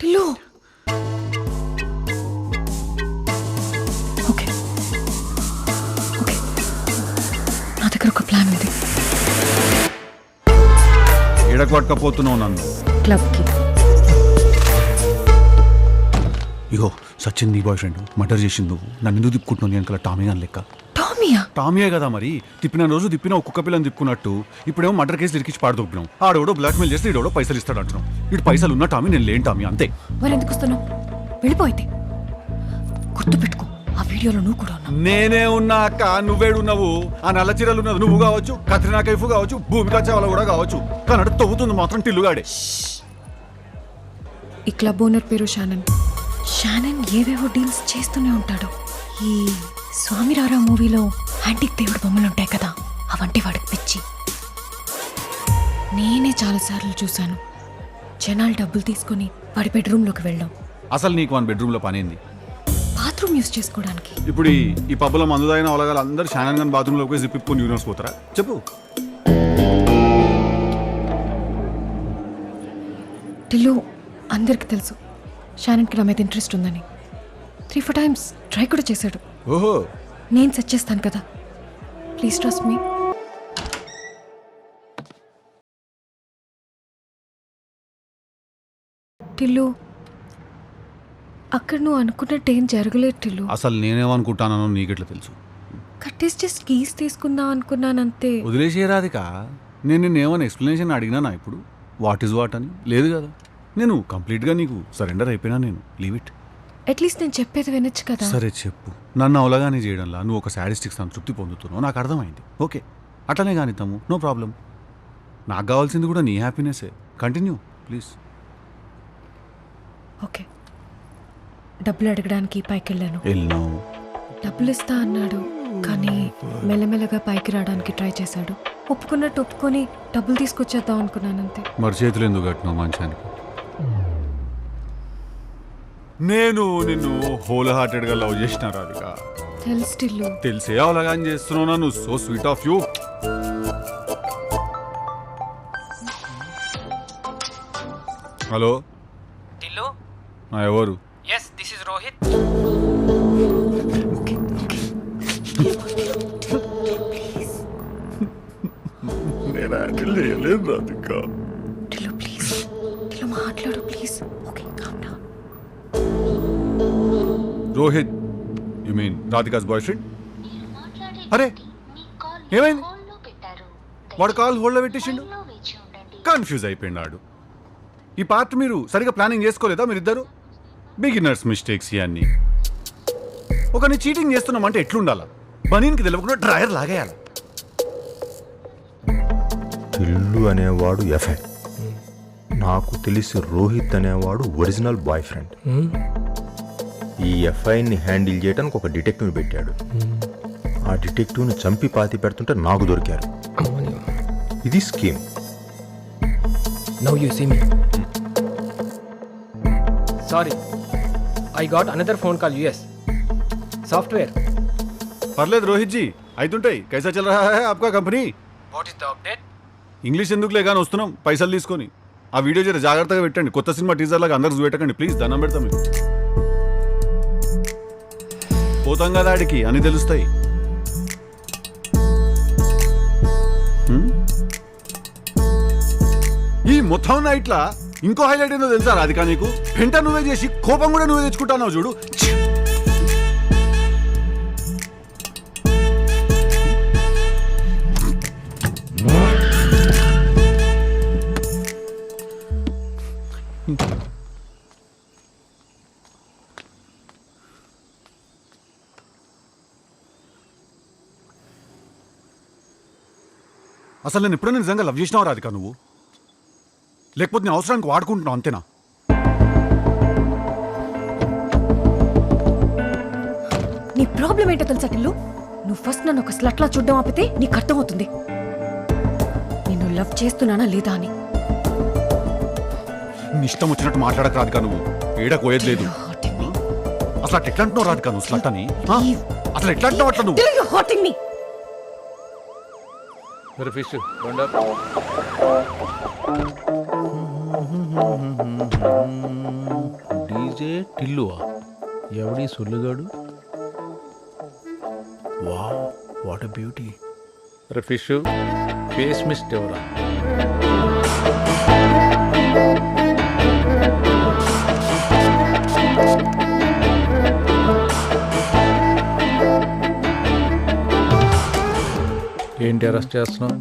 Tillu okay. Okay. నా దగ్గర ఒక ప్లాన్ ఉంది. ఎడకు పట్టుకపోతున్నావు నన్ను. క్లబ్కి. ఇగో సచిన్ నీ బాయ్ ఫ్రెండ్ మర్డర్ చేసింది నువ్వు. నన్ను ఎందుకు తిప్పుకుంటున్నావు? నేను కదా టామీ అని లెక్క. టామియా? టామీయే కదా మరి. తిప్పిన రోజు తిప్పిన ఒక్కొక్క పిల్లని తిప్పుకున్నట్టు ఇప్పుడేమో మర్డర్ కేసు ఇరికించి పాడుతున్నాం ఆడోడో బ్లాక్మెయిల్ చేస్తే ఈడోడో పైసలు ఇస్తాడు అంటున్నాం ఇటు పైసలు ఉన్న టామీ నేను లేని టామీ అంతే. మరి ఎందుకు వస్తున్నావు వెళ్ళిపోయితే గుర్తుపెట్టుకో ఆ వీడియోలో నువ్వు కూడా ఉన్నావు. నేనే ఉన్నా అక్క నువ్వేడున్నావు. ఆ నల్ల చీరలు ఉన్నది నువ్వు కావచ్చు కత్రినా కైఫ్ కావచ్చు భూమికా చావల కూడా కావచ్చు. కానీ తవ్వుతుంది మాత్రం టిల్లుగాడే. ఈ క్లబ్ ఓనర్ పేరు షానన్. షానన్ ఏవేవో డీల్స్ చేస్తూనే ఉంటాడు. ఈ స్వామి రారా మూవీలో యాంటిక్ దేవుడు బొమ్మలు ఉంటాయి కదా అవంటే వాడికి పిచ్చి. నేనే చాలాసార్లు చూశాను. జనాలు డబ్బులు తీసుకొని వాడి బెడ్రూమ్లోకి వెళ్ళాం అసలు నీకు వన్ బెడ్రూమ్లో పనింది? బాత్రూమ్ యూస్ చేసుకోవడానికి. ఇప్పుడు ఈ ఈ పబ్బులో మందుదైన ఒలగాలు అందరూ షానన్ గన్ బాత్రూమ్లోకి జిప్ ఇప్పుకొని యూనివర్స్ పోతారా? చెప్పు. టిల్లు అందరికి తెలుసు. షానన్కి నా మీద ఇంట్రెస్ట్ ఉందని. త్రీ ఫోర్ టైమ్స్ ట్రై కూడా చేశాడు. ఓహో. నేను సెట్ చేస్తాను కదా. ప్లీజ్ ట్రస్ట్ మీ టిల్లు అక్కడ నువ్వు అనుకున్నట్టు ఏం జరగలేదు టిల్లు. అసలు నేనేమనుకుంటానో నీకెట్లా తెలుసు? కట్టేసి జస్ట్ కీస్ తీసుకుందాం అనుకున్నాను అంతే వదిలేసే రాధిక. నేను నిన్ను ఏమైనా ఎక్స్ప్లెనేషన్ అడిగినా ఇప్పుడు? వాట్ ఈజ్ వాట్ అని? లేదు కదా. నేను కంప్లీట్గా నీకు సరెండర్ అయిపోయినా నేను. లీవ్ ఇట్ అట్లీస్ట్ నేను చెప్పేది వినొచ్చు కదా. సరే చెప్పు. నన్ను అవలగానే చేయడంలా? నువ్వు ఒక శాడిస్టిక్ సంతృప్తి పొందుతున్నావు. నాకు అర్థమైంది. ఓకే. అట్లనే కానిద్దాము నో ప్రాబ్లం. నాకు కావాల్సింది కూడా నీ హ్యాపీనెస్సే. Continue please. ఓకే. డబ్బులు అడగడానికి పైకి వెళ్ళాను వెళ్ళినావు. డబ్బులు ఇస్తా అన్నాడు కానీ మెల్లమెల్లగా పైకి రావడానికి ట్రై చేశాడు. ఒప్పుకున్నట్టు ఒప్పుకొని డబ్బులు తీసుకొచ్చేద్దాం అనుకున్నాను అంతే. మరి చేతులు ఎందుకు కట్టినావు మంచానికి? నేను నిన్ను హోల్ హార్టెడ్గా లవ్ చేసిన రాధిక. తెలుసు టిల్లు. తెలిసే అవలగాని చేస్తున్నావు నన్ను. So sweet of you hello. Tillu? ఎవరు? ఎస్ దిస్ ఇస్ రోహిత్ నేను హ్యాండిల్ చేయలేదు రాధిక. టిల్లు ప్లీజ్. టిల్లు మాట్లాడు please. Okay. Rohit you mean Radhika's boyfriend అరే ఏమైంది? వాడు కాల్ హోల్డ్లో పెట్టేసిండు? కన్ఫ్యూజ్ అయిపోయింది ఆడు ఈ పార్ట్ మీరు సరిగా ప్లానింగ్ చేసుకోలేదా మీరిద్దరు? బిగినర్స్ మిస్టేక్స్ ఇవన్నీ ఒకరిని చీటింగ్ చేస్తున్నామంటే ఎట్లుండాలా? బనీన్కి తెలియకుండా డ్రాయర్ లాగేయాలి? ఇల్లు అనేవాడు ఎఫ్ఐ నాకు తెలిసి రోహిత్ అనేవాడు ఒరిజినల్ బాయ్ ఫ్రెండ్ ఈ ఎఫ్ఐని హ్యాండిల్ చేయడానికి ఒక డిటెక్టివ్ని పెట్టాడు. ఆ డిటెక్టివ్ని చంపి పాతి పెడుతుంటే నాకు దొరికారు. ఇది scheme. Now you see me sorry I got another phone call US software పర్లేదు రోహిత్ జీ అయితుంటాయి. కైసా చల్ రహా హై ఆప్కా company? What is the update English ఎందుకులే కానీ వస్తున్నాం. పైసలు తీసుకొని. ఆ వీడియో జర జాగ్రత్తగా పెట్టండి. కొత్త సినిమా టీజర్ లాగా అందరు చూపెట్టకండి. ప్లీజ్ దండం పెడతాం మీకు. పోతాం కదా ఆడికి అని తెలుస్తాయి. ఈ మొత్తం నైట్లా ఇంకో హైలైట్ ఏందో తెలుసా రాధిక నీకు? పెంట నువ్వే చేసి కోపం కూడా నువ్వే తెచ్చుకుంటావు చూడు. ఛీ! అసలు నేను ఎప్పుడైనా నిజంగా లవ్ చేసినావు రాధిక నువ్వు? లేకపోతే నేను అవసరానికి వాడుకుంటున్నావు అంతేనా? నీ ప్రాబ్లం ఏంటో తెలుసా టిల్లు? నువ్వు ఫస్ట్ నన్ను ఒక స్లట్లా చూడడం ఆపితే నీకు అర్థమవుతుంది. నిన్ను లవ్ చేస్తున్నానా లేదా అని. నీ ఇష్టం వచ్చినట్టు మాట్లాడక రాధిక నువ్వు. ఏడ కోయేది లేదు. అసలు అట్లా ఎట్లా అంటున్నావు రాధిక నువ్వు స్లట్ అని? ఆ? అసలు ఎట్లా అంటున్నావు అట్లా నువ్వు. మరి ఫిష్ బండర్ పూజే టిల్లువా? ఎవడి సొల్లుగాడు? వా వాట్ బ్యూటీ. రే ఫిష్ ఫేస్ మిస్ట్ ఎవరా? ఏంటి అరెస్ట్ చేస్తున్నావు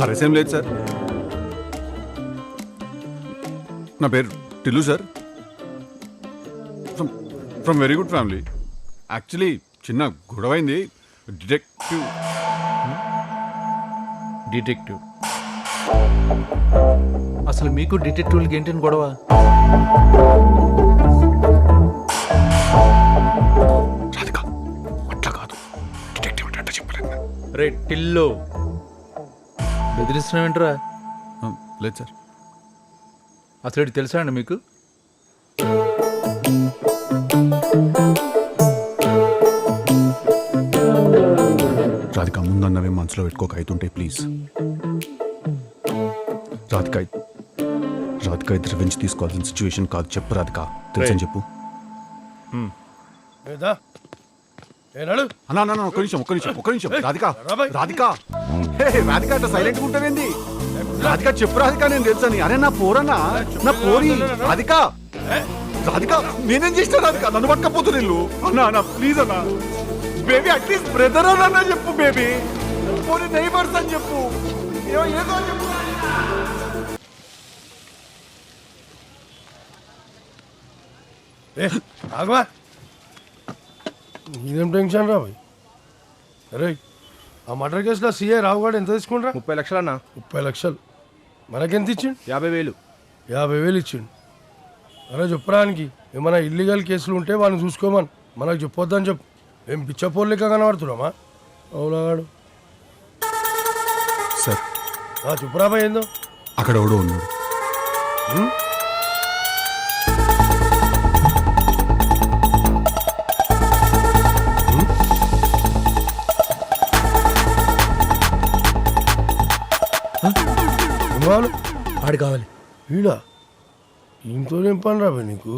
హరసేం లేదు సార్. నా పేరు Tillu sir. From from very good family. Actually చిన్న గొడవైంది. డిటెక్టివ్. డిటెక్టివ్. అసలు మీకు డిటెక్టివ్లకి ఏంటని గొడవ? రే టిల్లో. బెదిరిస్తున్నావేంట్రా? లేదు సార్. అసలు ఇటు తెలుసా అండి మీకు? రాధిక ముందన్నవే మనసులో పెట్టుకోక అవుతుంటే ప్లీజ్. రాధిక రాధిక ఇది రివెంజ్ తీసుకోవాల్సిన సిచ్యువేషన్ కాదు. చెప్పు రాధిక. తెలుసని చెప్పు. ఏదా? ఏనాడు అన్నా అన్నా, ఒక్క నిమిషం ఒక్క నిమిషం ఒక్క నిమిషం. రాధిక. రాధిక. హే, రాధిక అట్లా సైలెంట్ ఉంటావేంది? రాధిక చెప్పు రాధిక నేను తెలుసని అరే నా పోరన్నా నా పోరి. రాధిక. రాధిక నేనేం చేసిన రాధిక నన్ను పట్టకపోతు నీళ్ళు అన్నా అన్నా ప్లీజ్ అన్నా. బేబీ అట్లీస్ట్ బ్రదర్ అన్నా చెప్పు బేబీ పోనీ నైబర్స్ అని చెప్పు. ఏదో ఏదో అని చెప్పు. ఏ ఆగవా? ఇదేం టెన్షన్ రా భయ్? అరే ఆ మర్డర్ కేసులో సీఐ రావుగాడు ఎంత తీసుకుంటా ముప్పై లక్షలు అన్న. ముప్పై లక్షలు. మనకెంత ఇచ్చిండు? యాభై వేలు. యాభై వేలు ఇచ్చిండు. అరే చెప్పడానికి ఏమైనా ఇల్లీగల్ కేసులు ఉంటే వాడిని చూసుకోమని. మనకు చెప్పొద్దని చెప్పు. ఏం పిచ్చపోర్లిక కనబడుతున్నామా? అవునాడు సార్. ఆ చెప్పురా భయ్ ఏందో? అక్కడ ఎవడో ఉన్నాడు. ఏం కావాలి? ఆడు కావాలి. వీడా ఇంట్లో ఏం పని రా భయ్ నీకు?